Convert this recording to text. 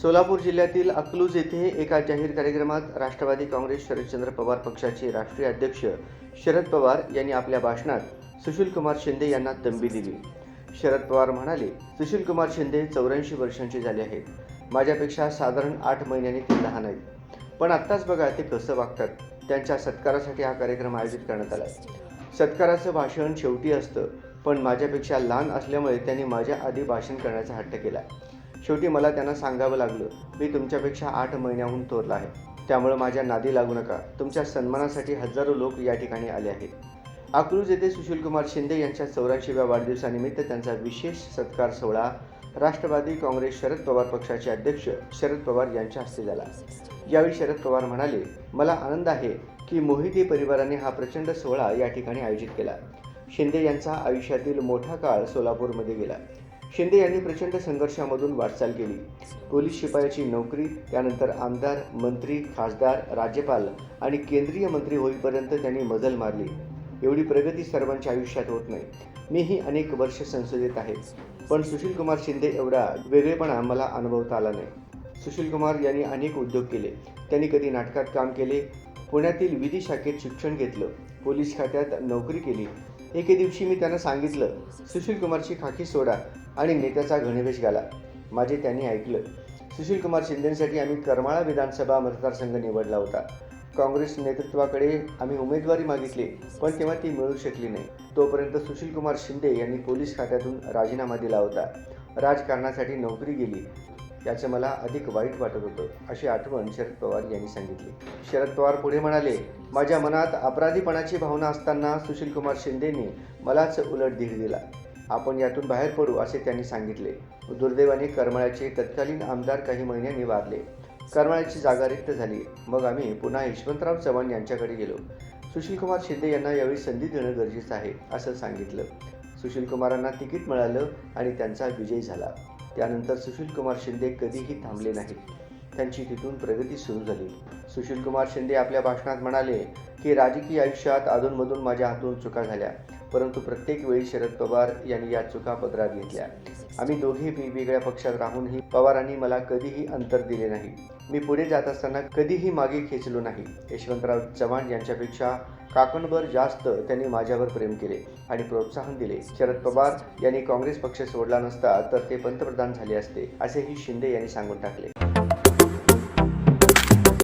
सोलापूर जिल्ह्यातील अकलूज येथे एका जाहीर कार्यक्रमात राष्ट्रवादी काँग्रेस शरदचंद्र पवार पक्षाचे राष्ट्रीय अध्यक्ष शरद पवार यांनी आपल्या भाषणात सुशीलकुमार शिंदे यांना तंबी दिली. शरद पवार म्हणाले सुशीलकुमार शिंदे चौऱ्याऐंशी वर्षांचे झाले आहेत. माझ्यापेक्षा साधारण आठ महिन्यांनी ते लहान आहेत. पण आत्ताच बघा ते कसं वागतात. त्यांच्या सत्कारासाठी हा कार्यक्रम आयोजित करण्यात आला सत्काराचं भाषण शेवटी असतं. पण माझ्यापेक्षा लहान असल्यामुळे त्यांनी माझ्या आधी भाषण करण्याचा हट्ट केला. शेवटी मला त्यांना सांगावं लागलं मी तुमच्यापेक्षा आठ महिन्याहून थोरला आहे. त्यामुळे माझ्या नादी लागू नका. तुमच्या सन्मानासाठी हजारो लोक या ठिकाणी आले आहेत. अकलूज येथे सुशीलकुमार शिंदे यांच्या चौऱ्याऐंशीव्या वाढदिवसानिमित्त त्यांचा विशेष सत्कार सोहळा राष्ट्रवादी काँग्रेस शरद पवार पक्षाचे अध्यक्ष शरद पवार यांच्या हस्ते झाला. यावेळी शरद पवार म्हणाले मला आनंद आहे की मोहिते परिवाराने हा प्रचंड सोहळा या ठिकाणी आयोजित केला. शिंदे यांचा आयुष्यातील मोठा काळ सोलापूरमध्ये गेला. शिंदे यांनी प्रचंड संघर्षामधून वाटचाल केली. पोलीस शिपायाची नोकरी त्यानंतर आमदार मंत्री खासदार राज्यपाल आणि केंद्रीय मंत्री होईपर्यंत त्यांनी मजल मारली. एवढी प्रगती सर्वांच्या आयुष्यात होत नाही. मीही अनेक वर्ष संसदेत आहे. पण सुशीलकुमार शिंदे एवढा वेगळेपणा मला अनुभवता आला नाही. सुशीलकुमार यांनी अनेक उद्योग केले. त्यांनी कधी नाटकात काम केले. पुण्यातील विधी शाखेत शिक्षण घेतलं. पोलीस खात्यात नोकरी केली. एके दिवशी मी त्यांना सांगितलं सुशीलकुमारची खाकी सोडा आणि नेत्याचा गणवेश घाला. माझे त्यांनी ऐकलं. सुशीलकुमार शिंदेसाठी आम्ही करमाळा विधानसभा मतदारसंघ निवडला होता. काँग्रेस नेतृत्वाकडे आम्ही उमेदवारी मागितली पण तेव्हा ती मिळू शकली नाही. तोपर्यंत सुशीलकुमार शिंदे यांनी पोलीस खात्यातून राजीनामा दिला होता. राजकारणासाठी नोकरी गेली. याचं मला अधिक वाईट वाटत होतं अशी आठवण शरद पवार यांनी सांगितली. शरद पवार पुढे म्हणाले माझ्या मनात अपराधीपणाची भावना असताना सुशीलकुमार शिंदेनी मलाच उलट धीर दिला. आपण यातून बाहेर पडू असे त्यांनी सांगितले. दुर्दैवाने करमाळ्याचे तत्कालीन आमदार काही महिन्यांनी वारले. करमाळ्याची जागा रिक्त झाली. मग आम्ही पुन्हा यशवंतराव चव्हाण यांच्याकडे गेलो. सुशीलकुमार शिंदे यांना यावेळी संधी देणं गरजेचं आहे असं सांगितलं. सुशीलकुमारांना तिकीट मिळालं आणि त्यांचा विजय झाला. त्यानंतर सुशीलकुमार शिंदे कधीही थांबले नाहीत. त्यांची तिथून प्रगती सुरू झाली. सुशीलकुमार शिंदे आपल्या भाषणात म्हणाले की राजकीय आयुष्यात अधूनमधून माझ्या हातून चुका झाल्या. परंतु प्रत्येक वेळी शरद पवार यांनी या चुका पदरात घेतल्या. आम्ही दोघे वेगवेगळ्या पक्षात राहूनही पवारांनी मला कधीही अंतर दिले नाही. मी पुढे जात असताना कधीही मागे खेचलो नाही. यशवंतराव चव्हाण यांच्यापेक्षा काकणभर जास्त त्यांनी माझ्यावर प्रेम केले आणि प्रोत्साहन दिले. शरद पवार यांनी काँग्रेस पक्ष सोडला नसता तर ते पंतप्रधान झाले असते असेही शिंदे यांनी सांगून टाकले.